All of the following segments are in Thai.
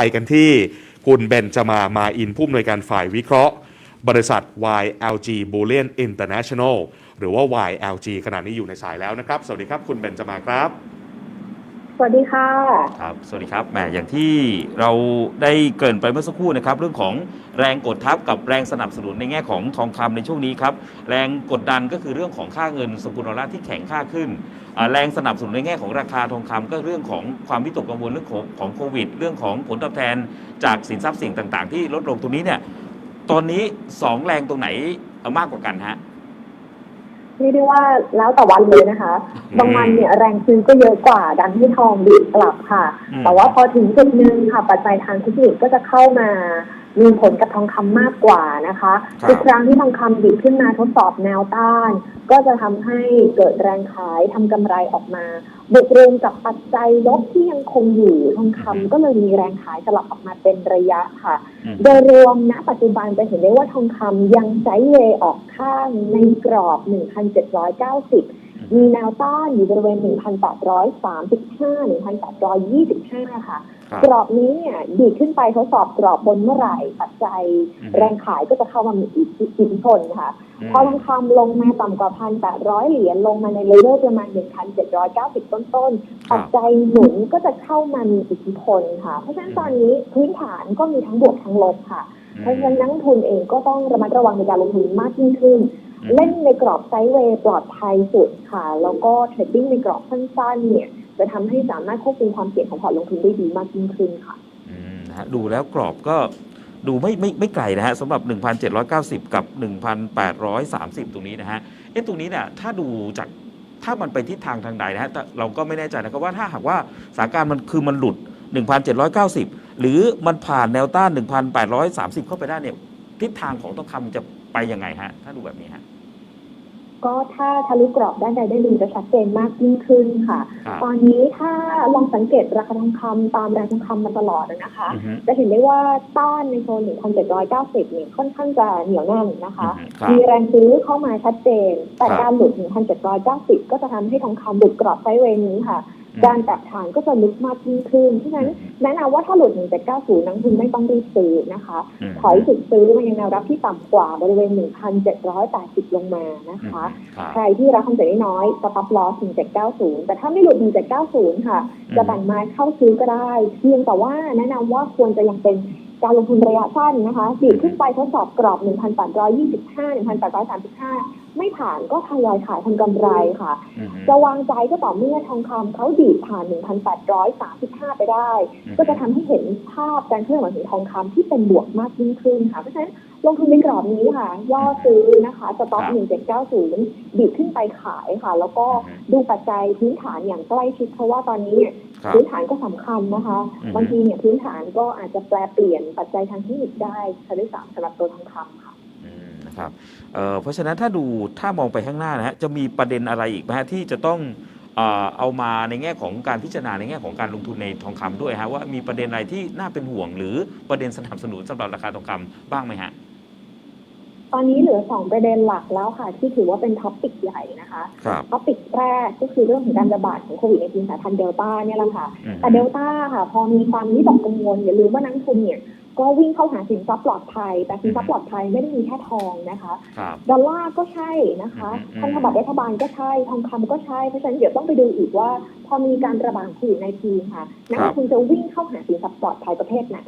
ไปกันที่คุณเบนจะมา มาอินผู้อำนวยการฝ่ายวิเคราะห์ บริษัท YLG Boolean International หรือว่า YLG ขณะนี้อยู่ในสายแล้วนะครับ สวัสดีครับ คุณเบนจะมาครับ สวัสดีค่ะครับสวัสดีครับแหมอย่างที่เราได้เกริ่นไปเมื่อสักครู่นะครับ เรื่องของแรงกดทับกับแรงสนับสนุนในแง่ของทองคำในช่วงนี้ครับแรงกดดันก็คือเรื่องของค่าเงินสกุลดอลลาร์ที่แข็งค่าขึ้น แรงสนับสนุนในแง่ของราคาทองคำก็เรื่องของความวิตกกังวลเรื่องของของโควิด เรื่องของผลตอบแทนจากสินทรัพย์สิ่งต่าง ๆ ที่ลดลงตรงนี้เนี่ยตอนนี้สองแรงตรงไหนมากกว่ากันฮะ เรียกได้ว่าแล้วแต่วันเลยนะคะ บางวันเนี่ยแรงซื้อก็เยอะกว่า ดันให้ทองดีดกลับค่ะอืมแต่ว่าพอถึงจุดหนึ่งค่ะ ปัจจัยทางเทคนิคก็จะเข้ามา มีผลกับทองคำมากกว่านะคะครับทุกครั้งที่ทองคำดีดขึ้นมาทดสอบแนวต้าน ก็จะทำให้เกิดแรงขายทำกำไรออกมาบวกรวมกับปัจจัยลบที่ยังคงอยู่ทองคำก็เลยมีแรงขายสลับออกมาเป็นระยะค่ะอืมโดยรวมณปัจจุบันจะเห็นได้ว่าทองคำยังไซด์เวย์ออกข้างในกรอบ 1,790มีแนวต้านอยู่บริเวณ 1,835 1,825 ค่ะครับ กรอบนี้เนี่ยดีดขึ้นไปทดสอบกรอบบนเมื่อไหร่ปัจจัยอืมแรงขายก็จะเข้ามามีอิทธิอิทธิพลค่ะพอทองคำลงมาต่ำกว่า1,800เหรียญลงมาในเลเวลประมาณ1,790ต้นๆครัปับจจัยหนุนก็จะเข้ามามีอิทธิพลค่ะ เพราะฉะนั้นตอนนี้พื้นฐานก็มีทั้งบวกทั้งลบค่ะ เพราะฉะนั้นนักลงทุนเองก็ต้องระมัดระวังในการลงทุนมากยิ่งขึ้นอืมเล่นในกรอบไซด์เวย์ปลอดภัยสุดค่ะ แล้วก็เทรดดิ้งในกรอบสั้นๆเนี่ย จะทำให้สามารถควบคุมความเสี่ยงของพอร์ตลงทุนได้ดีมากยิ่งขึ้นค่ะอืมนะฮะดูแล้วกรอบก็ดูไม่ไม่ไม่ไกลนะฮะสำหรับ 1,790 กับ 1,830 ตรงนี้นะฮะเอ๊ะตรงนี้เนี่ยถ้าดูจากถ้ามันไปทิศทางทางใดนะฮะแต่เราก็ไม่แน่ใจนะครับว่าถ้าหากว่าสถานการณ์มันคือมันหลุด 1,790 หรือมันผ่านแนวต้าน 1,830 เข้าไปได้เนี่ยทิศทางของทองคำจะไปยังไงฮะถ้าดูแบบนี้ฮะ ก็ถ้าทะลุกรอบด้านใดได้านหนึ่งจะชัดเจนมากยิ่งขึ้นค่ะครับตอนนี้ถ้าลองสังเกตราคาทองคำตามแรงทองคำมาตลอดนะคะอือฮึจะเห็นได้ว่าต้านในโซน 1,790 เนี่ยค่อนข้างจะเหนียวแน่นนะคะอือฮึครับมีแรงซื้อเข้ามาชัดเจน แต่ครับการหลุด 1,790 ก็จะทำให้ทองคำหลุดกรอบไซด์เวย์นี้ค่ะอืม การแตกฐานก็จะลึกมากยิ่งขึ้นเพราะฉะนั้นแนะนำว่าถ้าหลุด 1790 นักลงทุนไม่ต้องรีบซื้อนะคะมถอยสุดซื้อมายังแนวรับที่ต่ำกว่าบริเวณ 1,780 ลงมานะคะครับใครที่รับความเสี่ยงน้อยๆสต็อปลอส1790 แต่ถ้าไม่หลุด 1790 ค่ะ จะแบ่งไม้เข้าซื้อก็ได้ เพียงแต่ว่าแนะนำว่าควรจะยังเป็น การลงทุนระยะสั้นนะคะดีดขึ้นไปทดสอบกรอบ 1,825 1,835 ไม่ผ่านก็ทยอยขายทำกำไรค่ะอือฮึจะวางใจก็ต่อเมื่อทองคำเขาดีดผ่าน 1,835 ไปได้ ก็จะทำให้เห็นภาพการเคลื่อนไหวของทองคำที่เป็นบวกมากยิ่งขึ้นค่ะ เพราะฉะนั้น ลงทุนในกรอบนี้ค่ะย่อซื้อนะคะสต็อป1790ดีดขึ้นไปขายค่ะ แล้วก็ดูปัจจัยพื้นฐานอย่างใกล้ชิดเพราะว่าตอนนี้เนี่ยครับพื้นฐานก็สำคัญนะคะอือฮึบางทีเนี่ยพื้นฐานก็อาจจะแปลเปลี่ยนปัจจัยทางเทคนิคได้ค่ะด้วยซ้ำสำหรับตัวทองคำค่ะอืมนะครับเอ่อเพราะฉะนั้นถ้าดูถ้ามองไปข้างหน้านะฮะจะมีประเด็นอะไรอีกไหมฮะที่จะต้องเอ่อเอามาในแง่ของการพิจารณาในแง่ของการลงทุนในทองคำด้วยฮะว่ามีประเด็นอะไรที่น่าเป็นห่วง หรือประเด็นสนับสนุนสำหรับราคาทองคำบ้างไหมฮะ ตอนนี้เหลือสองประเด็นหลักแล้วค่ะ ที่ถือว่าเป็นท็อปปิกใหญ่นะคะครับท็อปิกแรกก็คือเรื่องของการระบาดของโควิดในสายพันธุ์เดลต้าเนี่ยแหละค่ะอืมแต่เดลต้าค่ะ พอมีความวิตกกังวลอย่าลืมว่านักลงทุนเนี่ย ก็วิ่งเข้าหาสินทรัพย์ปลอดภัย แต่สินทรัพย์ปลอดภัยไม่ได้มีแค่ทองนะคะครับดอลลาร์ก็ใช่นะคะอืมพันธบัตรรัฐบาลก็ใช่ทองคำก็ใช่เพราะฉะนั้นเดี๋ยวต้องไปดูอีกว่า พอมีการระบาดโควิดในทีค่ะนักลงทุนจะวิ่งเข้าหาสินทรัพย์ปลอดภัยประเภทไหน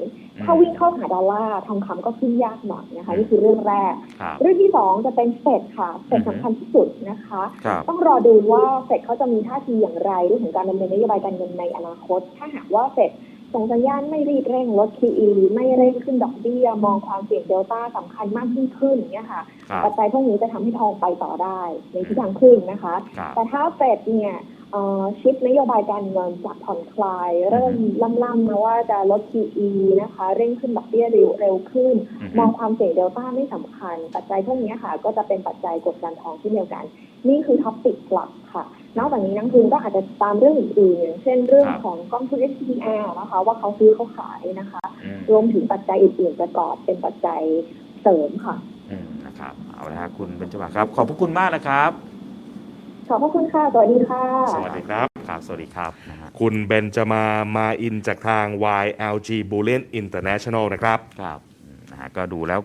ถ้าวิ่งเข้าหาดอลลาร์ทองคำก็ขึ้นยากหน่อยนะคะนี่คือเรื่องแรกครับเรื่องที่สองจะเป็นเฟดค่ะเฟดอือฮึสำคัญที่สุดนะคะครับต้องรอดูว่าเฟดเขาจะมีท่าทีอย่างไรเรื่องของการดำเนินนโยบายการเงินในอนาคต ถ้าหากว่าเฟด ส่งสัญญาณไม่รีบเร่งลด QE ไม่เร่งขึ้นดอกเบี้ยมองความเสี่ยงเดลต้าสำคัญมากยิ่งขึ้นเนี่ยค่ะครับปัจจัยพวกนี้จะทำให้ทองไปต่อได้ในทิศทางขึ้นนะคะครับแต่ถ้าเฟดเนี่ยเอ่อ ชิปนโยบายการเงินจากผ่อนคลาย เริ่มล่ำๆนะว่าจะลด QE นะคะ เร่งขึ้นดอกเบี้ยเร็วเร็วขึ้นอือฮึมองความเสี่ยงเดลต้าไม่สำคัญ ปัจจัยพวกนี้ค่ะ ก็จะเป็นปัจจัยกดดันทองเช่นเดียวกัน นี่คือท็อปปิกหลักค่ะ นอกจากนี้นักลงทุนก็อาจจะตามเรื่องอื่นๆอย่างเช่นเรื่องครับของกองทุน SPR นะคะ ว่าเขาซื้อเขาขายนะคะอืมรวมถึงปัจจัยอื่นๆประกอบเป็นปัจจัยเสริมค่ะอืมนะครับเอาละฮะคุณเบญจมาศครับ ขอบพระคุณมากนะครับ ขอบพระคุณค่ะ สวัสดีค่ะ สวัสดีครับ ครับ สวัสดีครับนะฮะคุณเบนจามามาอินจากทาง YLG Bullion International นะครับ ครับอืมนะฮะก็ดูแล้ว